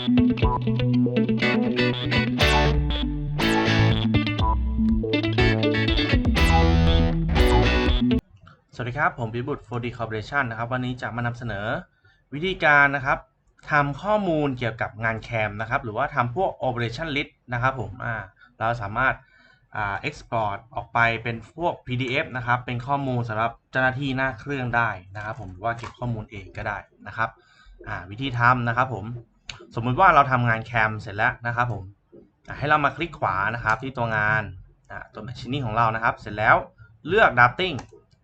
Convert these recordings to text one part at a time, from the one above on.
สวัสดีครับ ผมพิบุตร 4D Corporation นะครับ วันนี้จะมานำเสนอวิธีการนะครับทำข้อมูลเกี่ยวกับงานแคมนะครับ หรือว่าทำพวก Operation List นะครับผมเราสามารถอ่า export ออกไปเป็นพวก PDF นะครับ เป็นข้อมูลสำหรับเจ้าหน้าที่หน้าเครื่องได้นะครับ ผมหรือว่าเก็บข้อมูลเองก็ได้นะครับวิธีทำนะครับผม สมมุติว่าเราทำงานแคมเสร็จแล้วนะครับผมให้เรามาคลิกขวานะครับที่ตัวงานตัว Machining ของเรานะครับ เสร็จแล้วเลือก Drafting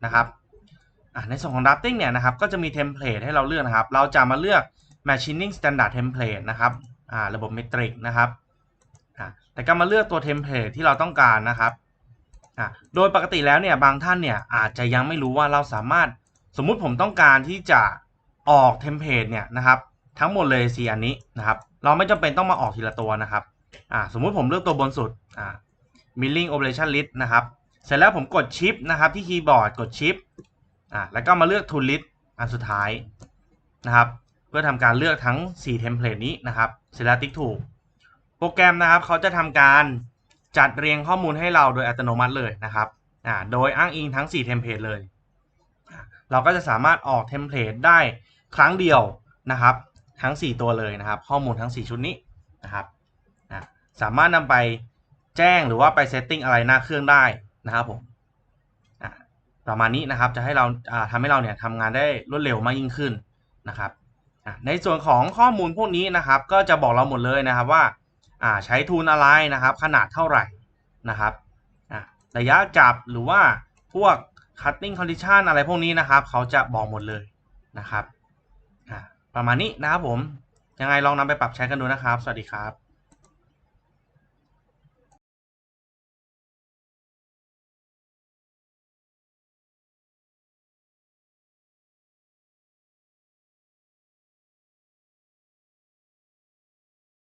นะครับในส่วนของ drafting เนี่ยนะครับก็จะมีเทมเพลตให้เราเลือกนะครับ เราจะมาเลือก machining standard template นะครับระบบเมตริกนะครับแต่ก็มาเลือกตัวเทมเพลตที่เราต้องการนะครับโดยปกติแล้วเนี่ยบางท่านเนี่ยอาจจะยังไม่รู้ว่าเราสามารถสมมุติผมต้องการที่จะออกเทมเพลตเนี่ยนะครับ ทั้งหมดเลยสี่อันนี้นะครับเราไม่จำเป็นต้องมาออกทีละตัวนะครับอ่าสมมุติผมเลือกตัวบนสุดอ่า milling operation list นะครับเสร็จแล้วผมกดชิปนะครับที่คีย์บอร์ดกดชิปอะแล้วก็มาเลือก tool list อันสุดท้ายนะครับเพื่อทำการเลือกทั้ง4เทมเพลตนี้นะครับเสร็จแล้วติ๊กถูก โปรแกรมนะครับเขาจะทำการจัดเรียงข้อมูลให้เราโดยอัตโนมัติเลยนะครับอ่าโดยอ้างอิงทั้ง4เทมเพลตเลย เราก็จะสามารถออกเทมเพลตได้ครั้งเดียวนะครับ ทั้ง 4 ตัวเลยนะครับ ข้อมูลทั้ง 4 ชุดนี้นะครับอะสามารถนำไปแจ้งหรือว่าไปเซตติ้งอะไรหน้าเครื่องได้นะครับผมประมาณนี้นะครับจะให้เราทำให้เราเนี่ยทำงานได้รวดเร็วมากยิ่งขึ้นนะครับอะในส่วนของข้อมูลพวกนี้นะครับ ก็จะบอกเราหมดเลยนะครับว่าใช้ทูลอะไรนะครับ ขนาดเท่าไหร่นะครับอะระยะจับหรือว่าพวก cutting condition อะไรพวกนี้นะครับ เขาจะบอกหมดเลยนะครับ ประมาณนี้นะครับผม ยังไงลองนำไปปรับใช้กันดูนะครับ สวัสดีครับ